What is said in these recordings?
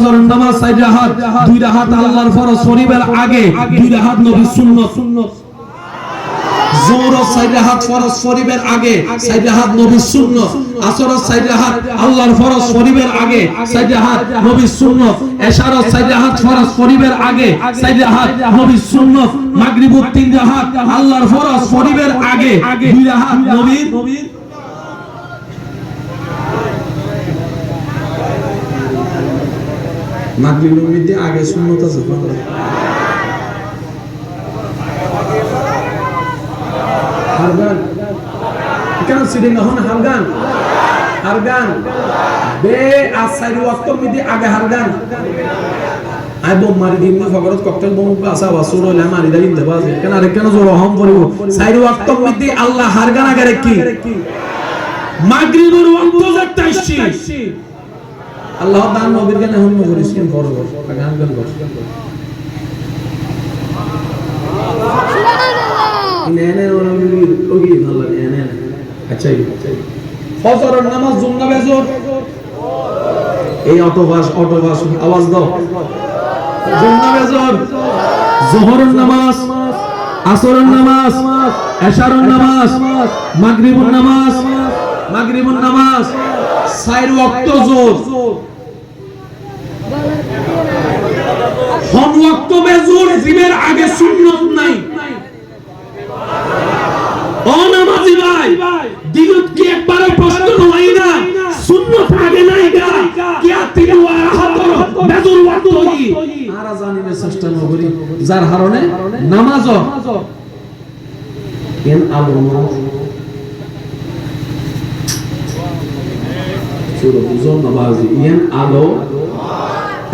ফজরের নামাজ চার রাকাত দুই রাকাত আল্লাহর ফরজ শরীফের আগে, দুই রাকাত নবীর সুন্নাত। সুন্নাত আগে, চার রাকাত নবীর সুন্নাত। আসর চার রাকাত আল্লাহর ফরজ শরীফের আগে শরীফের আগে রাকাত নবীর মাগরিবের মধ্যে আগে সুন্নাত আছে হারগান। কেন সিডিং হন? হারগান। হারগান। বে আসাই ওয়াক্ত মিদি আগে হারগান। আই বম মারি দিন ফগরত ককটেল বম আসা ওয়াসুর হইলা মারি দাইন দেবা কেন আরে কেন জোর হম পড়িব সাইড ওয়াক্ত মিদি আল্লাহ হারগান আগে কি? মাগরিবের ওয়াক্ত যাতে আসছি। আল্লাহ দান নবীর গানে হন করিস কেন বড় বড়। গান গান আচ্ছা এই। অটোবাস অটোবাস আওয়াজ দাও। জোহরের নামাজ আসরের নামাজ এশারের নামাজ মাগরিবের নামাজ মাগরিবের নামাজ সাইর ওয়াক্ত জোর হন ওয়াক্ত বেজর জিমের আগে সুন্নত নাই। অনামাজি ভাই দিনত কি একবারে প্রশ্ন নয় না? সুন্নত আগে নাই গা। কিয়া তিনু বেজুর ওয়াক্ত হই। আরা জানিবে চেষ্টা নগরি যার হারণে নামাজ এন আলো সুরত উজন নামাজি এন আলো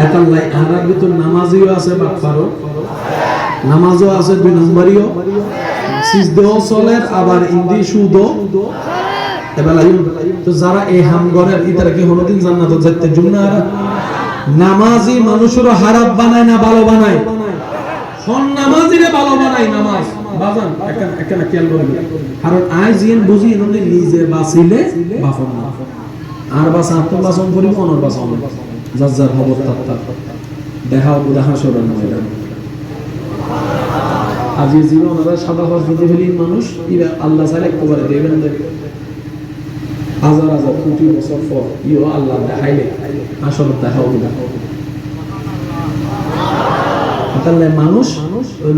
এখন লাই আরার ভিতর নামাজিও আছে বাকফারও নামাজও আছে দুই নম্বরিও। সিজদেও চলের আবার ইন্দি সুদও। যারা এই হামগরের কি জান্নাত নামাজি হারাপ বানায় না, ভালো বানায়। হন নামাজিরে ভালো বানায় নামাজ। বাজান একান একান খেয়াল করবে কারণ আই জিন বুঝি নিজে বাঁচিলে বাফন না। আর বাস আত্ম বাসন করিব, অনর যার যার খবর তার তার। দেখাও দেখা সরণ ময়দান। আজি জীবন ওরা সাদা হজ দিতে ফেলি মানুষ ইরা আল্লাহ চাইলে একবারে দেবেন দেবে। হাজার হাজার কোটি বছর পর ইও আল্লাহ দেখাইলে আসলে দেখাও দেখাও তাহলে মানুষ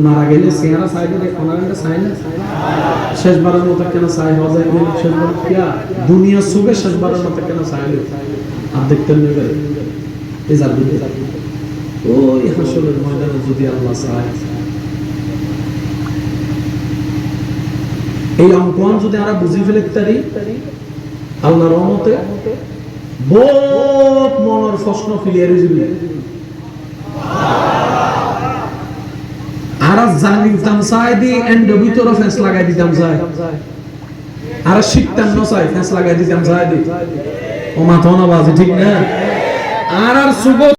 মারা গেলে চাই না? শেষবারের মতো কেন চাই হওয়া যায় শেষবার কিয়া? দুনিয়া সুবে শেষবারের মতো কেন চাইলে আর দেখতে নেবে। ওই হাসলের ময়দানে যদি আল্লাহ চায়। এই অঙ্কন যদি আমরা বুঝি ফেলে আল্লাহর রহমতে বহুত মনের প্রশ্ন চাই দি, এন্ড ফেস লাগাই দিতাম চাই। আর শিখতাম না চাই ফেস লাগাই দিতাম চাই দি। ও বাজে ঠিক না? আর আর সুগত